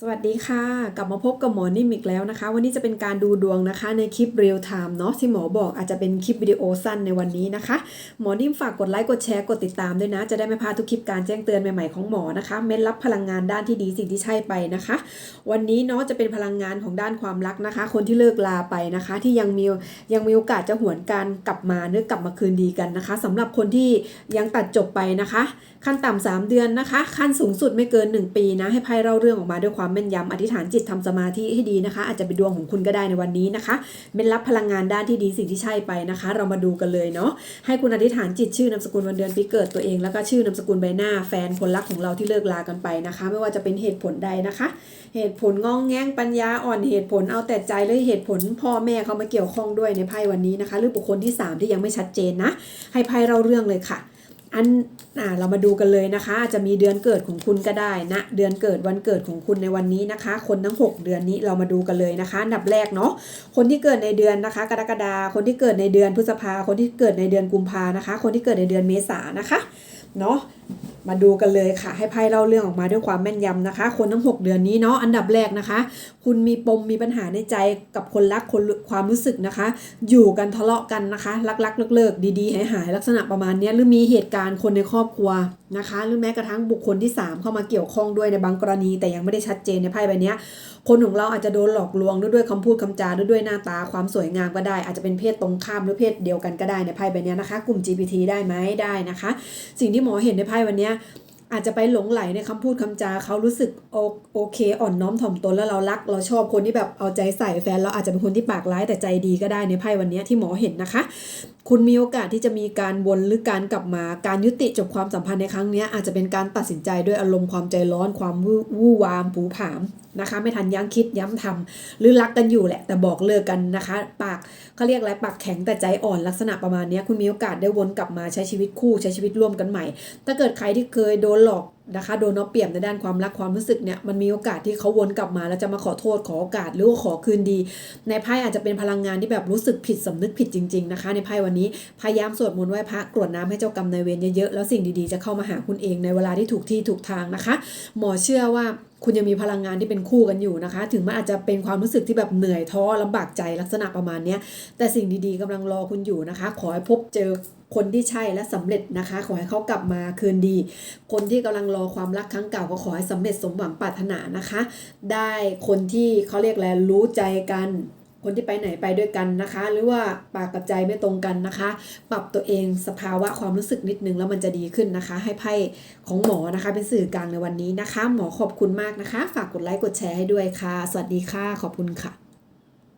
สวัสดีค่ะ กลับมาพบกับหมอนิ่มอีกแล้วนะคะ วันนี้จะเป็นการดูดวงนะคะในคลิปเรียลไทม์เนาะที่หมอบอกอาจจะเป็นคลิปวิดีโอสั้นในวันนี้นะคะ หมอนิ่มฝากกดไลค์กดแชร์กดติดตามด้วยนะ จะได้ไม่พลาดทุกคลิปการแจ้งเตือนใหม่ๆของหมอนะคะเม้นรับพลังงานด้านที่ดีสิ่งที่ใช่ไปนะคะ วันนี้เนาะจะเป็นพลังงานของด้านความรักนะคะ คนที่เลิกลาไปนะคะ ที่ยังมียังมีโอกาสจะหวนการกลับมาเนื้อกลับมาคืนดีกันนะคะสำหรับคนที่ยังตัดจบไปนะคะ ขั้นต่ำสามเดือนนะคะ ขั้นสูงสุดไม่เกิน 1 ปีนะให้ไพ่เล่าเรื่องออกมาด้วยความแม่นยำอธิษฐานจิตทำสมาธิให้ดีนะคะ อาจจะเป็นดวงของคุณก็ได้ในวันนี้นะคะเป็นรับพลังงานด้านที่ดีสิ่งที่ใช่ไปนะคะ เรามาดูกันเลยเนาะให้คุณอธิษฐานจิตชื่อนามสกุลวันเดือนปีเกิดตัวเอง แล้วก็ชื่อนามสกุลใบหน้า แฟนคนรักของเราที่เลิกลากันไปนะคะ ไม่ว่าจะเป็นเหตุผลใดนะคะ เหตุผลงองแงงปัญญาอ่อนเหตุผลเอาแต่ใจหรือเหตุผล พ่อแม่เขามาเกี่ยวข้องด้วยในไพ่วันนี้นะคะ หรือบุคคลที่สามที่ยังไม่ชัดเจนนะ ให้ไพ่เล่าเรื่องเลยค่ะ อันอ่าเรามาดูกันเลยนะคะอาจจะมีเดือนเกิดของคุณก็ได้นะเดือนเกิดวันเกิดของคุณในวันนี้นะคะ คนทั้ง 6 เดือนนี้เรามาดูกันเลยนะคะอันดับแรกเนาะคนที่เกิดในเดือนนะคะ กรกฎาคนที่เกิดในเดือนพฤษภาคนที่เกิดในเดือนกุมภานะคะ คนที่เกิดในเดือนเมษานะคะเนาะ มาดูกันเลยค่ะ ให้ไพ่เล่าเรื่องออกมาด้วยความแม่นยำนะคะ คนทั้ง 6 เดือนนี้เนาะอันดับแรกนะคะ คุณมีปมมีปัญหาในใจกับคนรักคนความรู้สึกนะคะ อยู่กันทะเลาะกันนะคะรักๆเลิกๆดีๆหายๆลักษณะประมาณนี้หรือมีเหตุการณ์คนในครอบครัว นะคะ หรือแม้กระทั่งบุคคลที่ 3 เข้ามาเกี่ยวข้องด้วยในบางกรณี แต่ยังไม่ได้ชัดเจนในไพ่ใบเนี้ยคนของเราอาจจะโดนหลอกลวงด้วยวยคำพูดคำจาด้วยด้วยหน้าตาความสวยงามก็ได้ อาจจะเป็นเพศตรงข้ามหรือเพศเดียวกันก็ได้ในไพ่ใบเนี้ยนะคะ กลุ่ม GPT ได้ไหมได้นะคะ สิ่งที่หมอเห็นในไพ่วันเนี้ยอาจจะไปหลงไหลในคำพูดคำจาเขารู้สึกโอโอเค อ่อนน้อมถ่อมตนแล้วเรารัก เราชอบคนที่แบบเอาใจใส่แฟนเราอาจจะเป็นคนที่ปากร้ายแต่ใจดีก็ได้ในไพ่วันเนี้ยที่หมอเห็นนะคะ คุณมีโอกาสที่จะมีการวนหรือการกลับมาการยุติจบความสัมพันธ์ในครั้งนี้อาจจะเป็นการตัดสินใจด้วยอารมณ์ความใจร้อนความวู่วู่วามผูผามนะคะ ไม่ทันยั้งคิดย้ำทำหรือรักกันอยู่แหละ แต่บอกเลิกกันนะคะ ปากเขาเรียกอะไรปากแข็งแต่ใจอ่อนลักษณะประมาณนี้คุณมีโอกาสได้วนกลับมาใช้ชีวิตคู่ใช้ชีวิตร่วมกันใหม่ ถ้าเกิดใครที่เคยโดนหลอก นะคะโดนเอาเปรียบในด้านความรักความรู้สึกเนี่ยมันมีโอกาสที่เขาวนกลับมาแล้วจะมาขอโทษขอโอกาสหรือว่าขอคืนดี ในไพ่อาจจะเป็นพลังงานที่แบบรู้สึกผิดสำนึกผิดจริง ๆนะคะ ในไพ่วันนี้พยายามสวดมนต์ไหว้พระกรวดน้ำให้เจ้ากรรมนายเวรเยอะๆแล้วสิ่งดีๆจะเข้ามาหาคุณเองในเวลาที่ถูกที่ถูกทางนะคะ หมอเชื่อว่าคุณยังมีพลังงานที่เป็นคู่กันอยู่นะคะ ถึงมันอาจจะเป็นความรู้สึกที่แบบเหนื่อยท้อลำบากใจลักษณะประมาณนี้แต่สิ่งดีๆกำลังรอคุณอยู่นะคะ ขอให้พบเจอ คนที่ใช่และสำเร็จนะคะ ขอให้เขากลับมาคืนดี คนที่กำลังรอความรักครั้งเก่าก็ขอให้สำเร็จสมหวังปรารถนานะคะ ได้คนที่เขาเรียกอะไรรู้ใจกันคนที่ไปไหนไปด้วยกันนะคะ หรือว่าปากกับใจไม่ตรงกันนะคะ ปรับตัวเองสภาวะความรู้สึกนิดนึงแล้วมันจะดีขึ้นนะคะ ให้ไพ่ของหมอนะคะ เป็นสื่อกลางในวันนี้นะคะ หมอขอบคุณมากนะคะ ฝากกดไลค์กดแชร์ให้ด้วยค่ะ สวัสดีค่ะ ขอบคุณค่ะ